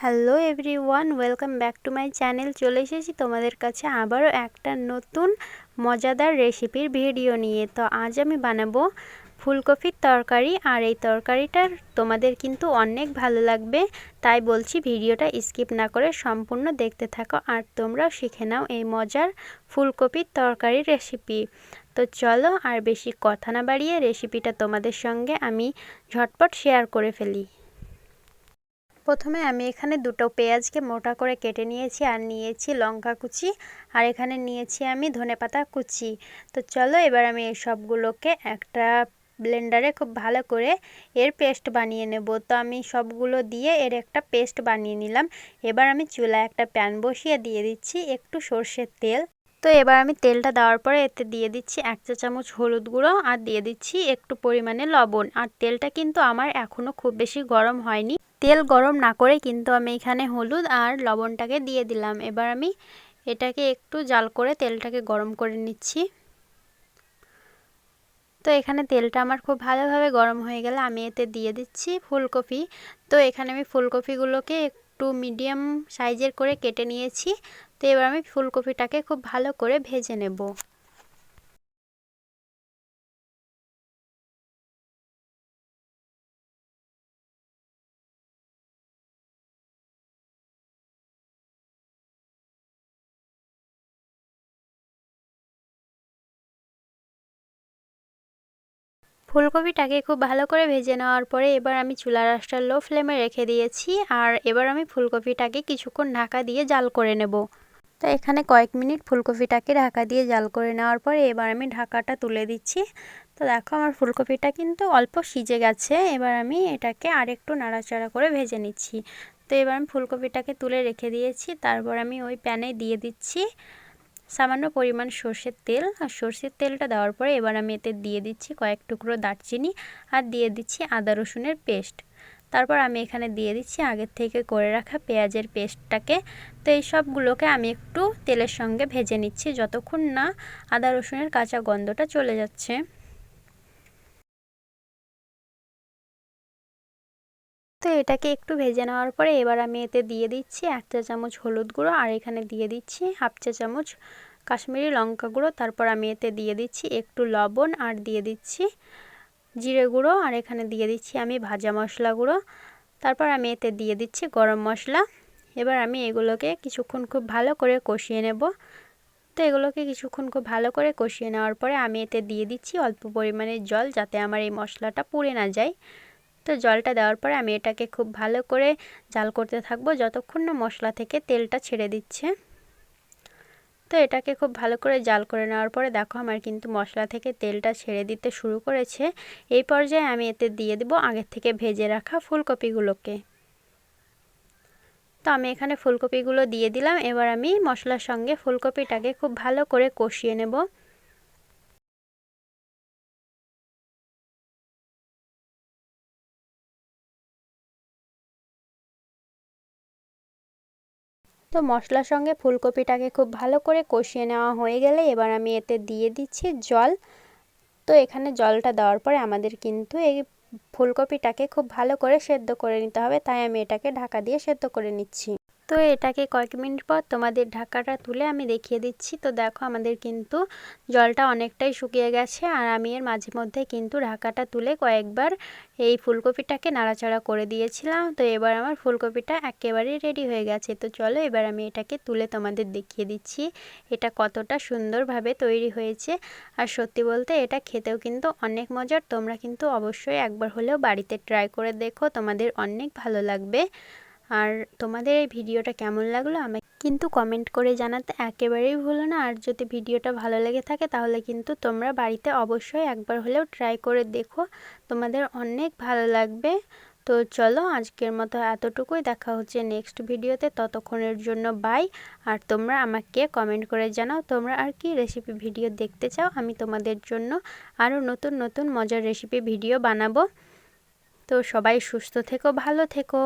Hello everyone, welcome back to my channel. চলে এসেছি তোমাদের কাছে আবারও একটা নতুন মজাদার রেসিপির ভিডিও নিয়ে। তো আজ আমি বানাবো ফুলকপির তরকারি, আর এই তরকারিটা তোমাদের কিন্তু অনেক ভালো লাগবে। তাই বলছি ভিডিওটা স্কিপ না করে সম্পূর্ণ দেখতে থাকো, আর তোমরাও শিখে নাও এই মজার ফুলকপির তরকারি রেসিপি। তো চলো, আর বেশি কথা না বাড়িয়ে রেসিপিটা তোমাদের সঙ্গে আমি ঝটপট শেয়ার করে ফেলি। প্রথমে আমি এখানে দুটো পেঁয়াজকে মোটা করে কেটে নিয়েছি আর নিয়েছি লঙ্কা কুচি আর এখানে নিয়েছি আমি ধনেপাতা কুচি। তো চলো এবার আমি এই সবগুলোকে একটা ব্লেন্ডারে খুব ভালো করে এর পেস্ট বানিয়ে নেব। তো আমি সবগুলো দিয়ে এর একটা পেস্ট বানিয়ে নিলাম। এবার আমি চুলায় একটা প্যান বসিয়ে দিয়ে দিচ্ছি একটু সর্ষের তেল। তো এবার আমি তেলটা দেওয়ার পরে এতে দিয়ে দিচ্ছি এক চা চামচ হলুদ গুঁড়ো আর দিয়ে দিচ্ছি একটু পরিমাণে লবণ। আর তেলটা কিন্তু আমার এখনও খুব বেশি গরম হয়নি। তেল গরম না করে কিন্তু আমি এখানে হলুদ আর লবণটাকে দিয়ে দিলাম। এবার আমি এটাকে একটু জাল করে তেলটাকে গরম করে নিচ্ছি। তো এখানে তেলটা আমার খুব ভালোভাবে গরম হয়ে গেলে আমি এতে দিয়ে দিচ্ছি ফুলকপি। তো এখানে আমি ফুলকপিগুলোকে একটু মিডিয়াম সাইজের করে কেটে নিয়েছি। তো এবার আমি ফুলকপিটাকে খুব ভালো করে ভেজে নেব। ফুলকপিটাকে খুব ভালো করে ভেজে নেওয়ার পরে এবার আমি চুলা রাসটা লো ফ্লেমে রেখে দিয়েছি আর এবার আমি ফুলকপিটাকে কিছুক্ষণ ঢাকা দিয়ে জাল করে নেব। তো এখানে কয়েক মিনিট ফুলকপিটাকে ঢাকা দিয়ে জাল করে নেওয়ার পরে এবার আমি ঢাকাটা তুলে দিচ্ছি। তো দেখো আমার ফুলকপিটা কিন্তু অল্প সিজে গেছে, এবার আমি এটাকে আরেকটু নাড়াচাড়া করে ভেজে নিচ্ছি। তো এবার আমি ফুলকপিটাকে তুলে রেখে দিয়েছি, তারপর আমি ওই প্যানে দিয়ে দিচ্ছি। সামান্য পরিমাণ সর্ষের তেল, আর সর্ষের তেলটা দেওয়ার পরে এবার আমি এতে দিয়ে দিচ্ছি কয়েক টুকরো দারচিনি, আর দিয়ে দিচ্ছি আদা রসুনের পেস্ট। তারপর আমি এখানে দিয়ে দিচ্ছি আগের থেকে করে রাখা পেঁয়াজের পেস্টটাকে। তো এই সবগুলোকে আমি একটু তেলের সঙ্গে ভেজে নিচ্ছি, যতক্ষণ না আদা রসুনের কাঁচা গন্ধটা চলে যাচ্ছে। তো এটাকে একটু ভেজে নেওয়ার পরে এবার আমি এতে দিয়ে দিচ্ছি এক চা চামচ হলুদ গুঁড়ো আর এখানে দিয়ে দিচ্ছি হাফ চা চামচ কাশ্মীরি লঙ্কা গুঁড়ো। তারপর আমি এতে দিয়ে দিচ্ছি একটু লবণ আর দিয়ে দিচ্ছি জিরে গুঁড়ো আর এখানে দিয়ে দিচ্ছি আমি ভাজা মশলা গুঁড়ো। তারপর আমি এতে দিয়ে দিচ্ছি গরম মশলা। এবার আমি এগুলোকে কিছুক্ষণ খুব ভালো করে কষিয়ে নেব। তো এগুলোকে কিছুক্ষণ খুব ভালো করে কষিয়ে নেওয়ার পরে আমি এতে দিয়ে দিচ্ছি অল্প পরিমাণে জল যাতে আমার এই মশলাটা পুড়ে না যায়। তো জলটা দেওয়ার পরে আমি এটাকে খুব ভালো করে জাল করতে থাকব যতক্ষণ না মশলা থেকে তেলটা ছেড়ে দিচ্ছে। তো এটাকে খুব ভালো করে জাল করে নেওয়ার পরে দেখো আমার কিন্তু মশলা থেকে তেলটা ছেড়ে দিতে শুরু করেছে। এই পর্যায়ে আমি এতে দিয়ে দেবো আগের থেকে ভেজে রাখা ফুলকপিগুলোকে। তো আমি এখানে ফুলকপিগুলো দিয়ে দিলাম, এবার আমি মশলার সঙ্গে ফুলকপিটাকে খুব ভালো করে কষিয়ে নেব। তো মশলার সঙ্গে ফুলকপিটাকে খুব ভালো করে কষিয়ে নেওয়া হয়ে গেলে এবার আমি এতে দিয়ে দিচ্ছি জল। তো এখানে জলটা দেওয়ার পরে আমাদের কিন্তু এই ফুলকপিটাকে খুব ভালো করে সেদ্ধ করে নিতে হবে। তাই আমি এটাকে ঢাকা দিয়ে সেদ্ধ করে নিচ্ছি। তো এটাকে কয়েক মিনিট পর তোমাদের ঢাকাটা তুলে আমি দেখিয়ে দিচ্ছি। তো দেখো আমাদের কিন্তু জলটা অনেকটাই শুকিয়ে গেছে আর আমি এর মাঝে মধ্যে কিন্তু ঢাকাটা তুলে কয়েকবার এই ফুলকপিটাকে নাড়াচাড়া করে দিয়েছিলাম। তো এবার আমার ফুলকপিটা একেবারেই রেডি হয়ে গেছে। তো চলো এবার আমি এটাকে তুলে তোমাদের দেখিয়ে দিচ্ছি এটা কতটা সুন্দরভাবে তৈরি হয়েছে। আর সত্যি বলতে এটা খেতেও কিন্তু অনেক মজার। তোমরা কিন্তু অবশ্যই একবার হলেও বাড়িতে ট্রাই করে দেখো। তোমাদের অনেক ভালো লাগবে। আর তোমাদের এই ভিডিওটা কেমন লাগল আমাকে কিন্তু কমেন্ট করে জানাতে একেবারেই ভুলো না। আর যদি ভিডিওটা ভালো লেগে থাকে তাহলে কিন্তু তোমরা বাড়িতে অবশ্যই একবার হলেও ট্রাই করে দেখো। তোমাদের অনেক ভালো লাগবে। তো চলো আজকের মতো এতটুকুই। দেখা হচ্ছে নেক্সট ভিডিওতে। ততক্ষণের জন্য বাই আর তোমরা আমাকে কমেন্ট করে জানাও তোমরা আর কি রেসিপি ভিডিও দেখতে চাও। আমি তোমাদের জন্য আরও নতুন নতুন মজার রেসিপি ভিডিও বানাবো। তো সবাই সুস্থ থেকো, ভালো থেকো।